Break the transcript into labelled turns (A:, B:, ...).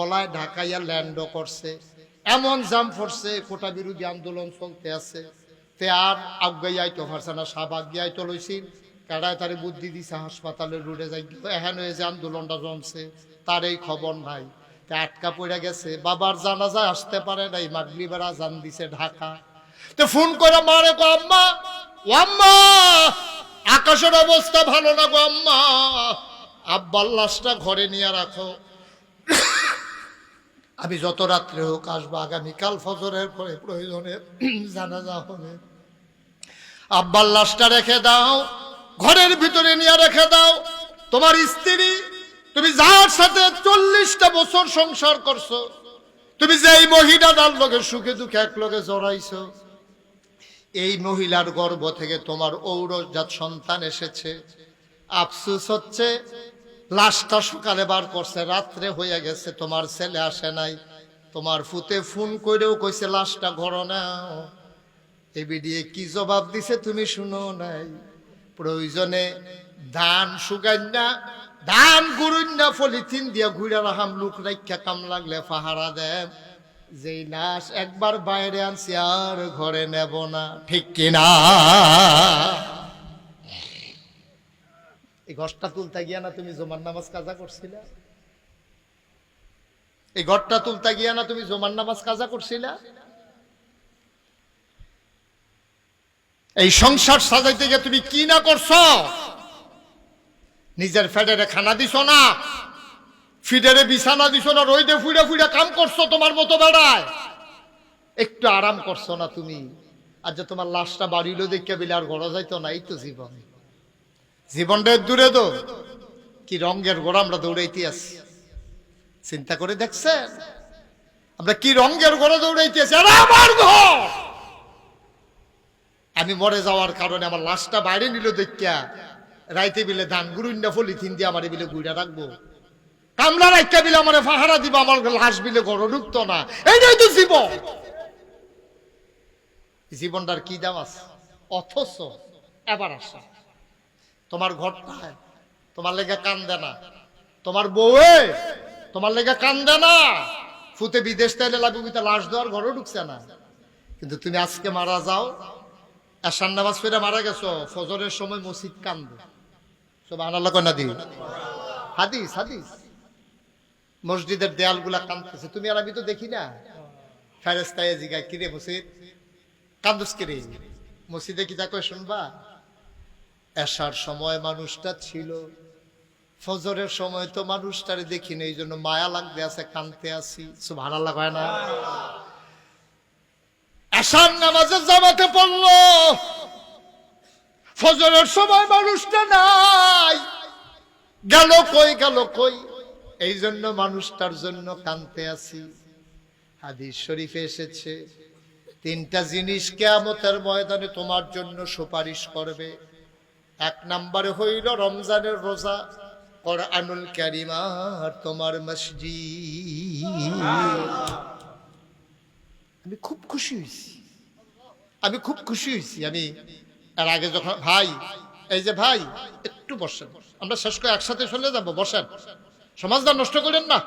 A: গলায় ঢাকাইয়া ল্যান্ডও করছে। এমন জাম পড়ছে কোটা বিরোধী আন্দোলন চলতে আছে। তে আর আজ্ঞাই তো পারছে না, সাপ আজ্ঞাই তো লইছিল কারায় তারে বুদ্ধি দিছে, হাসপাতালে রুড়ে যাই। এহেন হয়ে যে আন্দোলনটা জমছে, তার এই খবর নাই। তে আটকা পড়ে গেছে, বাবার জানাজা আসতে পারে নাই, মাগরিবের আজান দিছে ঢাকা। তো ফোন করে মারে গো আম্মা, ও আম্মা, আকাশের অবস্থা ভালো না গো আম্মা। আব্বার লাশটা ঘরে নিয়ে রাখো। আমি যত রাত্রে হোক আসব, আগামীকাল ফজরের পরে প্রয়োজনে জানাজা হবে। আব্বার লাশটা রেখে দাও, ঘরের ভিতরে নিয়ে রেখে দাও। তোমার স্ত্রী, তুমি যার সাথে চল্লিশটা বছর সংসার করছ, তুমি যে এই মহিলাটার লোকে সুখে দুঃখে এক লোকে জড়াইছো, এই মহিলার গর্ভ থেকে তোমার ঔরজাত সন্তান এসেছে। আফসুস হচ্ছে লাশটা সকালে বার করছে, রাত্রে হয়ে গেছে, তোমার ছেলে আসে নাই। তোমার ফুতে ফোন করেও কইছে, লাশটা ঘর নাও। এবি দিয়ে কি জবাব দিছে তুমি শুনো নাই। প্রয়োজনে ধান সুগান্যা ধান গুরুন্যা পলিথিন দিয়া ঘুরে রাহাম, লুক রাখা কাম লাগলে পাহারা দেব যেই লাশ একবার বাইরে আনছি, আর ঘরে নেব না। ঠিক কিনা? এই ঘরটা তুলতে গিয়া না তুমি জোমার নামাজ কাজা করছিলা? এই ঘরটা তুলতে গিয়া না তুমি জোমার নামাজ কাজা করছিলা? এই সংসার সাজাইতে গিয়ে তুমি কি না করছ? নিজের ফেডারে খানা দিছো না? ফিডারে বিছানা দিছো না? রইদে ফুইডে ফুইডে কাম করছ তোমার মতো বেড়ায়? একটু আরাম করছ না তুমি? আর যে তোমার লাশটা বাড়িলো দেখে বিলে আর গড়া যাইতো না, এই তো জীবন। জীবনটা দূরে তো কি রঙের গোড়া আমরা দৌড়াইতে আছি। চিন্তা করে দেখছেন? আমরা কি রঙের গোড়া দৌড়াইতে আছি? আমার ঘর! আমি মরে যাওয়ার কারণে আমার লাশটা বাইরে নিল দেখিয়া রাইতে বিলে ধান গুরুন্ডা পলিথিন দিয়ে আমার বিলে গুইরা রাখব। কামলা রাখতে বিলে আমার পাহারা দিব, আমার লাশ বিলে গড় ঢুকতো না। এইটাই তো জীবন! জীবনটার কি দাম আছে? অথচ এবার আসা। তোমার ঘরটায় তোমার লেগে কান্দে না। তোমার বউয়ে, তোমার লেগে কান্দে না। ফুতে বিদেশ তাইলে লাগবে লাশ দেওয়ার ঘরও ঢুকছে না। কিন্তু তুমি আজকে মারা যাও এসান নামাজ ফিরে মারা গেছো, ফজরের সময় মসজিদ কান্দে। সব আনাল্লা কন্যা দি? হাদিস হাদিস। মসজিদের দেয়ালগুলা কান্দতেছে তুমি আর আমি তো দেখি না। ফেরেস্তায় জিগায়, কিরে মসজিদ? কান্দুস কিরে? মসজিদে কি তাকে শুনবা? এসার সময় মানুষটা ছিল। ফজরের সময় তো মানুষটারে দেখি না এই জন্য মায়া লাগতে আছে, কানতে আসি ভালো লাগায় না? এসার নামাজে জামাতে পড়ল। ফজরের সময় মানুষটা নাই। গেল কই গেল কই? এই জন্য মানুষটার জন্য কানতে আসি হাদিস শরীফে এসেছে, তিনটা জিনিস কেয়ামতের ময়দানে তোমার জন্য সুপারিশ করবে। এক নম্বরে হইল রমজানের রোজা, কোরআনুল কারিম আর তোমার মসজিদ। আমি খুব খুশি হয়েছি আমি খুব খুশি হয়েছি আমি এর আগে যখন, ভাই, এই যে ভাই, একটু বসেন। আমরা শেষ করে একসাথে চলে যাব, বসেন। সমাজটা নষ্ট করেন না।